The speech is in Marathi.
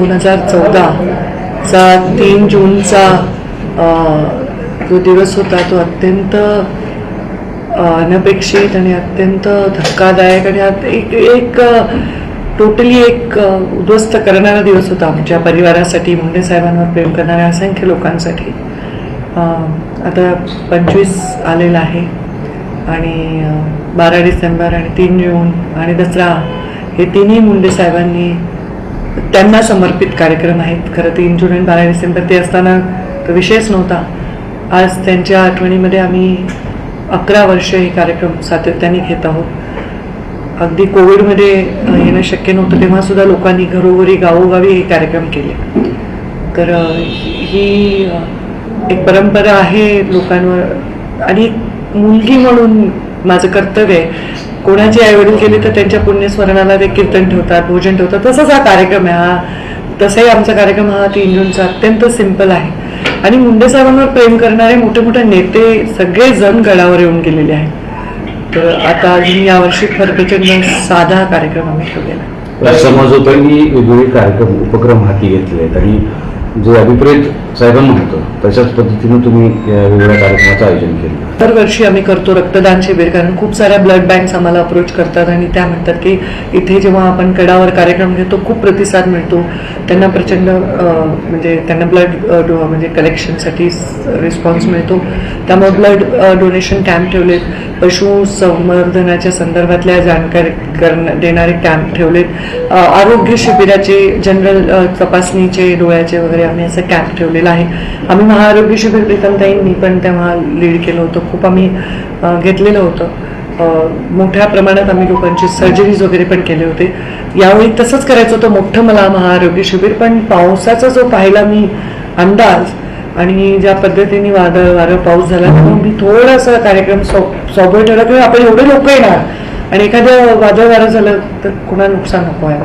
दोन हजार चौदाचा तीन जूनचा जो दिवस होता तो अत्यंत अनपेक्षित आणि अत्यंत धक्कादायक आणि एक एक टोटली एक उद्ध्वस्त करणारा दिवस होता आमच्या परिवारासाठी मुंडे साहेबांवर प्रेम करणाऱ्या असंख्य लोकांसाठी. आता पंचवीस आलेला आहे आणि बारा डिसेंबर आणि तीन जून आणि दसरा हे तिन्ही मुंडे साहेबांनी त्यांना समर्पित कार्यक्रम आहेत. खरं तीन जून आणि बारा डिसेंबर ते असताना तो विषयच नव्हता. आज त्यांच्या आठवणीमध्ये आम्ही अकरा वर्ष हे कार्यक्रम सातत्याने घेत आहोत. अगदी कोविडमध्ये येणं शक्य नव्हतं तेव्हासुद्धा लोकांनी घरोघरी गावोगावी हे कार्यक्रम केले. तर ही एक परंपरा आहे लोकांवर. आणि मुलगी म्हणून माझं कर्तव्य आहे. कोणाचे आईवडील गेले तर त्यांच्या पुण्यस्मरणाला ते कीर्तन ठेवतात भोजन ठेवतात. तसाच हा कार्यक्रम आहे हा. तसाही आमचा कार्यक्रम हा तीन जूनचा अत्यंत सिंपल आहे. आणि मुंडे साहेबांवर प्रेम करणारे मोठे मोठे नेते सगळे जण गडावर येऊन गेलेले आहेत. तर आता अजून यावर्षी फार प्रचंड साधा कार्यक्रम आम्ही ठेवलेला समज या की वेगवेगळे कार्यक्रम उपक्रम हाती घेतले आहेत आणि जे अभिप्रेत साहेबांना होतं तशाच पद्धतीनं तुम्ही वेगवेगळ्या कार्यक्रमाचं आयोजन केलं. दरवर्षी आम्ही करतो रक्तदान शिबिर कारण खूप साऱ्या ब्लड बँक्स आम्हाला अप्रोच करतात आणि त्या म्हणतात की इथे जेव्हा आपण कडावर कार्यक्रम घेतो खूप प्रतिसाद मिळतो. त्यांना प्रचंड म्हणजे त्यांना ब्लड म्हणजे कलेक्शनसाठी रिस्पॉन्स मिळतो. त्यामुळे ब्लड डोनेशन कॅम्प ठेवलेत. पशु संवर्धनाच्या संदर्भातल्या जाणकारी करण देणारे कॅम्प ठेवलेत. आरोग्य शिबिराचे जनरल तपासणीचे डोळ्याचे वगैरे आम्ही असं कॅम्प ठेवलेला आहे. आम्ही महाआरोग्य शिबिर प्रीतमताईंनी पण तेव्हा लीड केलं होतं. खूप आम्ही घेतलेलं होतं. मोठ्या प्रमाणात आम्ही लोकांची सर्जरीज वगैरे पण केले होते. यावेळी तसंच करायचं होतं. मोठं मला महाआरोग्य शिबिर पण पावसाचा जो पाहिला मी अंदाज आणि ज्या पद्धतीने वादळ वारं पाऊस झाला त्यामुळे मी थोडासा कार्यक्रम सौ सौबळ ठेवला किंवा आपण एवढे लोक येणार आणि एखादं वादळ वारं झालं तर कुणाला नुकसान नको व्हायला.